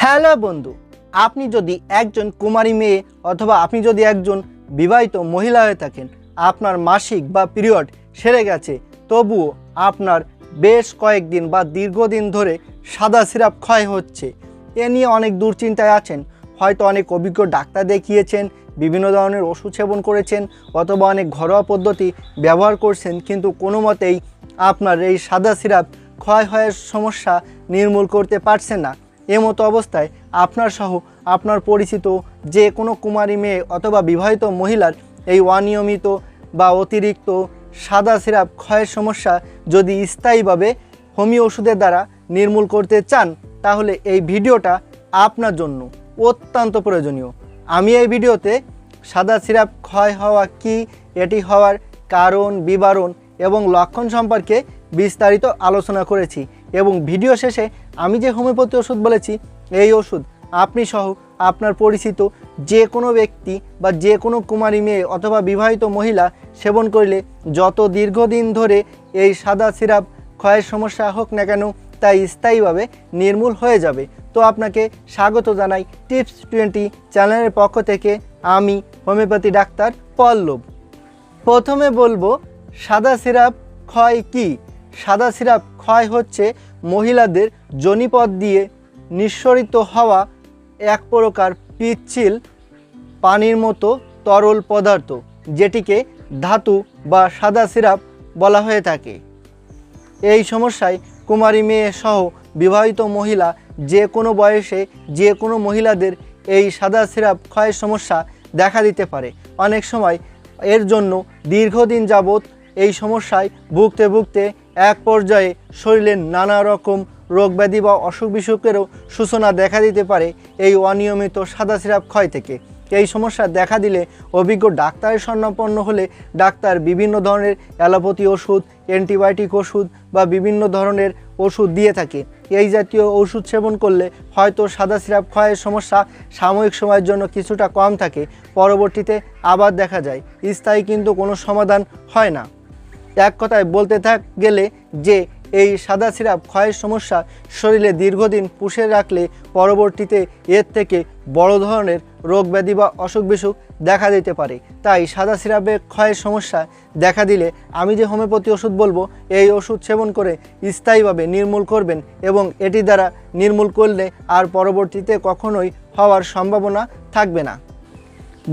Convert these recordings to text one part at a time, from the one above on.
Hello বন্ধু, আপনি যদি একজন কুমারী মেয়ে অথবা আপনি যদি একজন বিবাহিত মহিলা হয়ে থাকেন, আপনার মাসিক বা পিরিয়ড সেরে গেছে, তবুও আপনার বেশ কয়েকদিন বা দীর্ঘদিন ধরে সাদা সিরাপ ক্ষয় হচ্ছে। এ নিয়ে অনেক দুশ্চিন্তায় আছেন। হয়তো অনেক অভিজ্ঞ ডাক্তার দেখিয়েছেন, বিভিন্ন ধরনের ওষুধ সেবন করেছেন অথবা অনেক ঘরোয়া পদ্ধতি ব্যবহার করছেন, কিন্তু কোনো মতেই আপনার এই সাদা সিরাপ ক্ষয় হওয়ার সমস্যা নির্মূল করতে পারছেন না। এমতো অবস্থায় আপনার সহ আপনার পরিচিত যে কোনো কুমারী মেয়ে অথবা বিবাহিত মহিলার এই অনিয়মিত বা অতিরিক্ত সাদা সিরাপ ক্ষয়ের সমস্যা যদি স্থায়ীভাবে হোমিও ওষুধের দ্বারা নির্মূল করতে চান, তাহলে এই ভিডিওটা আপনার জন্য অত্যন্ত প্রয়োজনীয়। আমি এই ভিডিওতে সাদা সিরাপ ক্ষয় হওয়া কি, এটি হওয়ার কারণ, বিবরণ এবং লক্ষণ সম্পর্কে বিস্তারিত আলোচনা করেছি এবং ভিডিও শেষে আমি যে হোমিওপ্যাথি ওষুধ বলেছি, এই ওষুধ আপনি সহ আপনার পরিচিত যে কোনো ব্যক্তি বা যে কোনো কুমারী মেয়ে অথবা বিবাহিত মহিলা সেবন করলে যত দীর্ঘদিন ধরে এই সাদা সিরাপ ক্ষয়ের সমস্যা হোক না কেন তা স্থায়ীভাবে নির্মূল হয়ে যাবে। তো আপনাকে স্বাগত জানাই টিপস টোয়েন্টি চ্যানেলের পক্ষ থেকে আমি হোমিওপ্যাথি ডাক্তার পল্লব। প্রথমে বলব, সাদা সিরাপ ক্ষয় কি? সাদা সিরাপ ক্ষয় হচ্ছে মহিলাদের জনিপথ দিয়ে নিঃসরিত হওয়া এক প্রকার পিচ্ছিল পানির মতো তরল পদার্থ, যেটিকে ধাতু বা সাদা সিরাপ বলা হয়ে থাকে। এই সমস্যায় কুমারী মেয়ে সহ বিবাহিত মহিলা যে কোনো বয়সে যে কোনো মহিলাদের এই সাদা সিরাপ ক্ষয়ের সমস্যা দেখা দিতে পারে। অনেক সময় এর জন্য দীর্ঘদিন যাবৎ এই সমস্যায় ভুগতে ভুগতে এক পর্যায়ে শরীরের নানা রকম রোগ ব্যাধি বা অসুখ বিসুখেরও সূচনা দেখা দিতে পারে এই অনিয়মিত সাদা সিরাপ ক্ষয় থেকে। এই সমস্যা দেখা দিলে অভিজ্ঞ ডাক্তারের স্বর্ণাপন্ন হলে ডাক্তার বিভিন্ন ধরনের অ্যালোপ্যাথি ওষুধ, অ্যান্টিবায়োটিক ওষুধ বা বিভিন্ন ধরনের ওষুধ দিয়ে থাকে। এই জাতীয় ওষুধ সেবন করলে হয়তো সাদা সিরাপ ক্ষয়ের সমস্যা সাময়িক সময়ের জন্য কিছুটা কম থাকে, পরবর্তীতে আবার দেখা যায়। স্থায়ী কিন্তু কোনো সমাধান হয় না। এক কথায় বলতে থাক গেলে যে এই সাদা সিরাপ ক্ষয়ের সমস্যা শরীরে দীর্ঘদিন পুষে রাখলে পরবর্তীতে এর থেকে বড় ধরনের রোগ ব্যাধি বা অসুখ বিসুখ দেখা দিতে পারে। তাই সাদা সিরাপে ক্ষয়ের সমস্যা দেখা দিলে আমি যে হোমিওপ্যাথি ওষুধ বলব, এই ওষুধ সেবন করে স্থায়ীভাবে নির্মূল করবেন এবং এটি দ্বারা নির্মূল করলে আর পরবর্তীতে কখনোই হওয়ার সম্ভাবনা থাকবে না।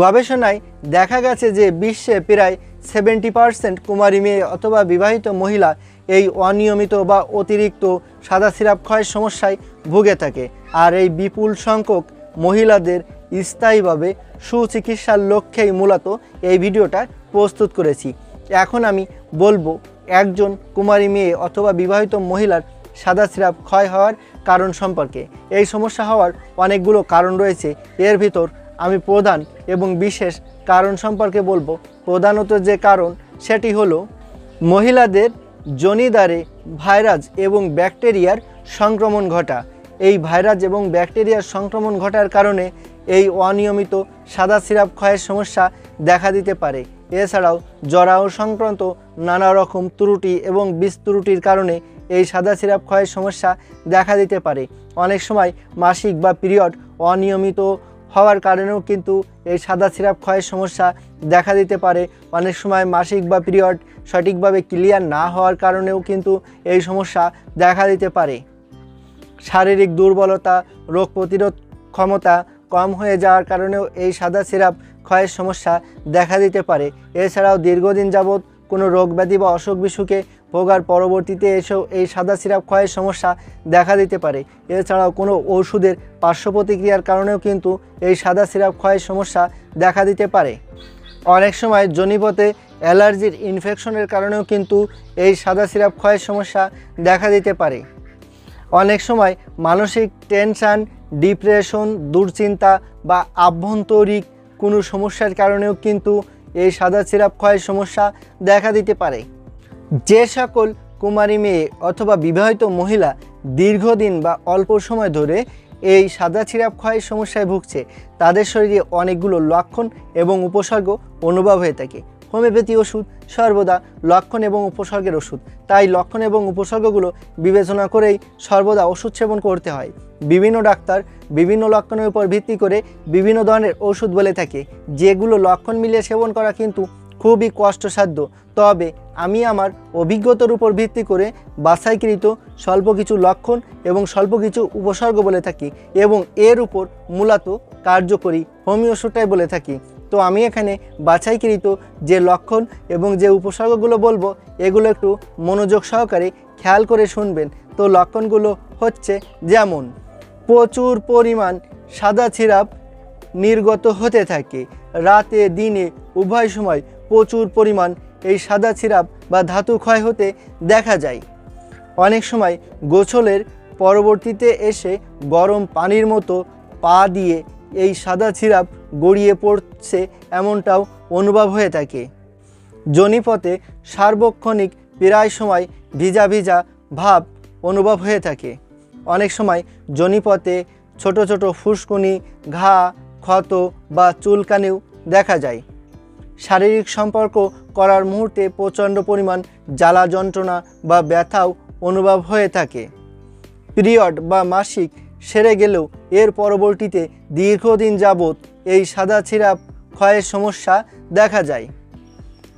গবেষণায় দেখা গেছে যে বিশ্বে প্রায় সেভেন্টি পার্সেন্ট কুমারী মেয়ে অথবা বিবাহিত মহিলা এই অনিয়মিত বা অতিরিক্ত সাদা সিরাপ ক্ষয়ের সমস্যায় ভুগে থাকে। আর এই বিপুল সংখ্যক মহিলাদের স্থায়ীভাবে সুচিকিৎসার লক্ষ্যেই মূলত এই ভিডিওটা প্রস্তুত করেছি। এখন আমি বলব একজন কুমারী মেয়ে অথবা বিবাহিত মহিলার সাদা সিরাপ ক্ষয় হওয়ার কারণ সম্পর্কে। এই সমস্যা হওয়ার অনেকগুলো কারণ রয়েছে। এর ভিতর আমি প্রধান এবং বিশেষ কারণ সম্পর্কে বলব। প্রধানত যে কারণ, সেটি হলো মহিলাদের জনিদারে ভাইরাস এবং ব্যাকটেরিয়ার সংক্রমণ ঘটা। এই ভাইরাস এবং ব্যাকটেরিয়ার সংক্রমণ ঘটার কারণে এই অনিয়মিত সাদা সিরাপ ক্ষয়ের সমস্যা দেখা দিতে পারে। এছাড়াও জরায়ু সংক্রান্ত নানা রকম ত্রুটি এবং বিষ ত্রুটির কারণে এই সাদা সিরাপ ক্ষয়ের সমস্যা দেখা দিতে পারে। অনেক সময় মাসিক বা পিরিয়ড অনিয়মিত হওয়ার কারণেও কিন্তু এই সাদা সিরাপ ক্ষয়ের সমস্যা দেখা দিতে পারে। অনেক সময় মাসিক বা পিরিয়ড সঠিকভাবে ক্লিয়ার না হওয়ার কারণেও কিন্তু এই সমস্যা দেখা দিতে পারে। শারীরিক দুর্বলতা, রোগ প্রতিরোধ ক্ষমতা কম হয়ে যাওয়ার কারণেও এই সাদা সিরাপ ক্ষয়ের সমস্যা দেখা দিতে পারে। এছাড়াও দীর্ঘদিন যাবৎ কোনো রোগ ব্যাধি বা অসুখ বিসুখে ভোগার পরবর্তীতে এসেও এই সাদা সিরাপ ক্ষয়ের সমস্যা দেখা দিতে পারে। এছাড়াও কোনো ওষুধের পার্শ্ব প্রতিক্রিয়ার কারণেও কিন্তু এই সাদা সিরাপ ক্ষয়ের সমস্যা দেখা দিতে পারে। অনেক সময় জনিপথে অ্যালার্জির ইনফেকশনের কারণেও কিন্তু এই সাদা সিরাপ ক্ষয়ের সমস্যা দেখা দিতে পারে। অনেক সময় মানসিক টেনশান, ডিপ্রেশন, দুশ্চিন্তা বা আভ্যন্তরিক কোনো সমস্যার কারণেও কিন্তু এই সাদা সিরাপ ক্ষয়ের সমস্যা দেখা দিতে পারে। যে সকল কুমারী মেয়ে অথবা বিবাহিত মহিলা দীর্ঘদিন বা অল্প সময় ধরে এই সাদা সিরাপ ক্ষয়ের সমস্যায় ভুগছে, তাদের শরীরে অনেকগুলো লক্ষণ এবং উপসর্গ অনুভব হয়ে থাকে। হোমিওপ্যাথি ওষুধ সর্বদা লক্ষণ এবং উপসর্গের ওষুধ। তাই লক্ষণ এবং উপসর্গগুলো বিবেচনা করেই সর্বদা ওষুধ সেবন করতে হয়। বিভিন্ন ডাক্তার বিভিন্ন লক্ষণের উপর ভিত্তি করে বিভিন্ন ধরনের ওষুধ বলে থাকে, যেগুলো লক্ষণ মিলিয়ে সেবন করা কিন্তু খুবই কষ্টসাধ্য। তবে আমি আমার অভিজ্ঞতার উপর ভিত্তি করে বাছাইকৃত স্বল্প কিছু লক্ষণ এবং স্বল্প কিছু উপসর্গ বলে থাকি এবং এর উপর মূলত কার্যকরী হোমিও ওষুধটাই বলে থাকি। তো আমি এখানে বাছাইকৃত যে লক্ষণ এবং যে উপসর্গগুলো বলব, এগুলো একটু মনোযোগ সহকারে খেয়াল করে শুনবেন। তো লক্ষণগুলো হচ্ছে যেমন, প্রচুর পরিমাণ সাদা সিরাপ নির্গত হতে থাকে। রাতে, দিনে, উভয় সময় প্রচুর পরিমাণ এই সাদা সিরাপ বা ধাতু ক্ষয় হতে দেখা যায়। অনেক সময় গোছলের পরবর্তীতে এসে গরম পানির মতো পা দিয়ে এই সাদা সিরাপ গড়িয়ে পড়ছে এমনটাও অনুভব হয়ে থাকে। জনিপথে সার্বক্ষণিক প্রায় সময় ভিজা ভিজা ভাব অনুভব হয়ে থাকে। অনেক সময় জনিপথে ছোট ছোট ফুসকুনি, ঘা, ক্ষত বা চুলকানিও দেখা যায়। শারীরিক সম্পর্ক করার মুহূর্তে প্রচণ্ড পরিমাণ জ্বালা যন্ত্রণা বা ব্যথাও অনুভব হয়ে থাকে। পিরিয়ড বা মাসিক সেরে গেলেও এর পরবর্তীতে দীর্ঘদিন যাবৎ এই সাদা সিরাপ ক্ষয়ের সমস্যা দেখা যায়।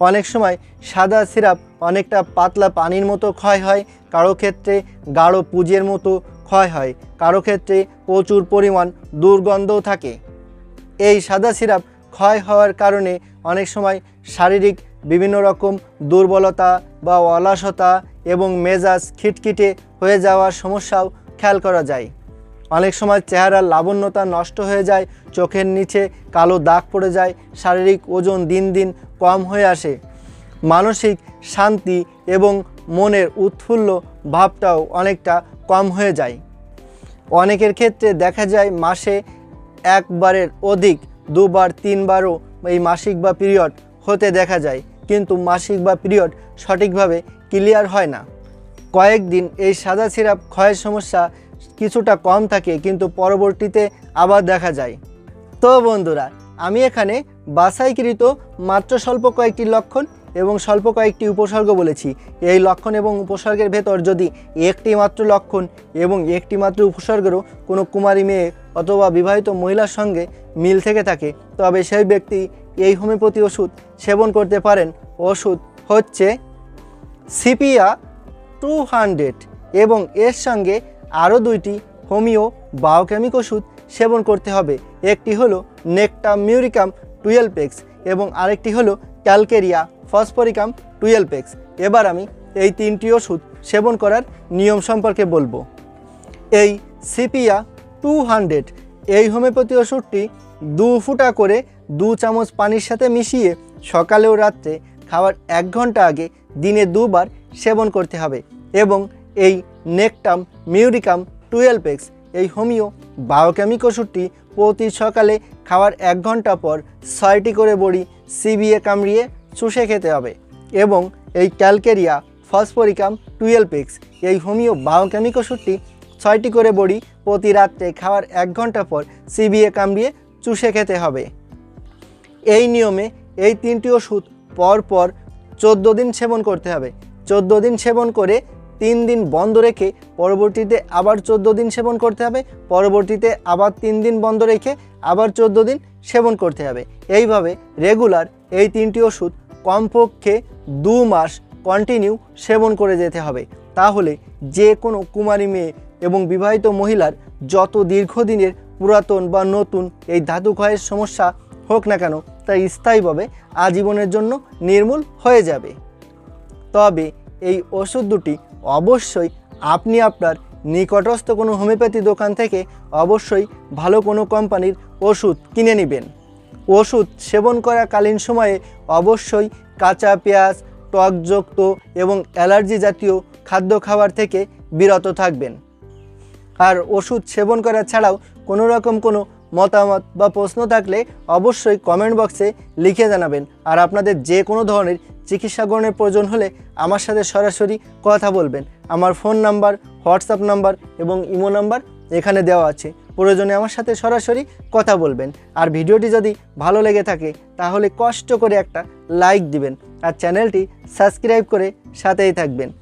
অনেক সময় সাদা সিরাপ অনেকটা পাতলা পানির মতো ক্ষয় হয়, কারও ক্ষেত্রে গাঢ় পুজের মতো ক্ষয় হয়, কারও ক্ষেত্রে প্রচুর পরিমাণ দুর্গন্ধও থাকে। এই সাদা সিরাপ ক্ষয় হওয়ার কারণে অনেক সময় শারীরিক বিভিন্ন রকম দুর্বলতা বা অলসতা এবং মেজাজ খিটখিটে হয়ে যাওয়ার সমস্যাও খেয়াল করা যায়। অনেক সময় চেহারার লাবণ্যতা নষ্ট হয়ে যায়, চোখের নিচে কালো দাগ পড়ে যায়, শারীরিক ওজন দিন দিন কম হয়ে আসে। মানসিক শান্তি এবং মনের উৎফুল্ল ভাবটাও অনেকটা কম হয়ে যায়। অনেকের ক্ষেত্রে দেখা যায় মাসে একবারের অধিক দুবার, তিনবারও এই মাসিক বা পিরিয়ড হতে দেখা যায়। কিন্তু মাসিক বা পিরিয়ড সঠিকভাবে ক্লিয়ার হয় না। কয়েকদিন এই সাদা সিরাপ ক্ষয়ের সমস্যা কিছুটা কম থাকে, কিন্তু পরবর্তীতে আবার দেখা যায়। তো বন্ধুরা, আমি এখানে বাছাইকৃত মাত্র স্বল্প কয়েকটি লক্ষণ এবং স্বল্প কয়েকটি উপসর্গ বলেছি। এই লক্ষণ এবং উপসর্গের ভেতর যদি একটি মাত্র লক্ষণ এবং একটি মাত্র উপসর্গেরও কোনো কুমারী মেয়ে অথবা বিবাহিত মহিলার সঙ্গে মিল থেকে থাকে, তবে সেই ব্যক্তি এই হোমিওপ্যাথি ওষুধ সেবন করতে পারেন। ওষুধ হচ্ছে সিপিয়া টু হান্ড্রেড এবং এর সঙ্গে আরও দুইটি হোমিও বায়োকেমিক ওষুধ সেবন করতে হবে। একটি হলো নেকটাম মিউরিকাম টুয়েলভ এক্স এবং আরেকটি হলো ক্যালকেরিয়া ফসফরিকাম টুয়েলভ এক্স। এবার আমি এই তিনটি ওষুধ সেবন করার নিয়ম সম্পর্কে বলব। এই সিপিয়া টু হান্ড্রেড এই হোমিওপ্যাথি ওষুধটি দু ফুটা করে দু চামচ পানির সাথে মিশিয়ে সকালে ও রাত্রে খাওয়ার এক ঘণ্টা আগে দিনে দুবার সেবন করতে হবে এবং এই নেকটাম, মিউরিকাম টুয়েলভ এক্স এই হোমিও বায়োকেমিক ওষুধটি প্রতি সকালে খাওয়ার এক ঘণ্টা পর ছয়টি করে বড়ি সিবিএ কামড়িয়ে চুষে খেতে হবে এবং এই ক্যালকেরিয়া, ফসফরিকাম টুয়েলভ এক্স এই হোমিও বায়োকেমিক ওষুধটি ছয়টি করে বড়ি প্রতি রাত্রে খাওয়ার এক ঘণ্টা পর সিবিএ কামড়িয়ে চুষে খেতে হবে। এই নিয়মে এই তিনটি ওষুধ পর পর চোদ্দ দিন সেবন করতে হবে। চোদ্দ দিন সেবন করে তিন দিন বন্ধ রেখে পরবর্তীতে আবার চোদ্দ দিন সেবন করতে হবে। পরবর্তীতে আবার তিন দিন বন্ধ রেখে আবার চোদ্দ দিন সেবন করতে হবে। এইভাবে রেগুলার এই তিনটি ওষুধ কমপক্ষে দু মাস কন্টিনিউ সেবন করে যেতে হবে। তাহলে যে কোনো কুমারী মেয়ে এবং বিবাহিত মহিলার যত দীর্ঘদিনের পুরাতন বা নতুন এই ধাতু ক্ষয়ের সমস্যা হোক না কেন, তা স্থায়ীভাবে আজীবনের জন্য নির্মূল হয়ে যাবে। তবে এই ওষুধ দুটি অবশ্যই আপনি আপনার নিকটস্থ কোনো হোমিওপ্যাথি দোকান থেকে অবশ্যই ভালো কোনো কোম্পানির ওষুধ কিনে নেবেন। ওষুধ সেবন করাকালীন সময়ে অবশ্যই কাঁচা পেঁয়াজ, টকযুক্ত এবং অ্যালার্জি জাতীয় খাদ্য খাবার থেকে বিরত থাকবেন। আর ওষুধ সেবন করা ছাড়াও কোনো রকম কোনো মতামত বা প্রশ্ন থাকলে অবশ্যই কমেন্ট বক্সে লিখে জানাবেন। আর আপনাদের যে কোনো ধরনের চিকিৎসা গ্রহণের প্রয়োজন হলে আমার সাথে সরাসরি কথা বলবেন। আমার ফোন নাম্বার হোয়াটসঅ্যাপ নাম্বার এবং ইমো নাম্বার এখানে দেওয়া আছে। প্রয়োজনে আমার সাথে সরাসরি কথা বলবেন। আর ভিডিওটি যদি ভালো লেগে থাকে, তাহলে কষ্ট করে একটা লাইক দিবেন। আর চ্যানেলটি সাবস্ক্রাইব করে সাথেই থাকবেন।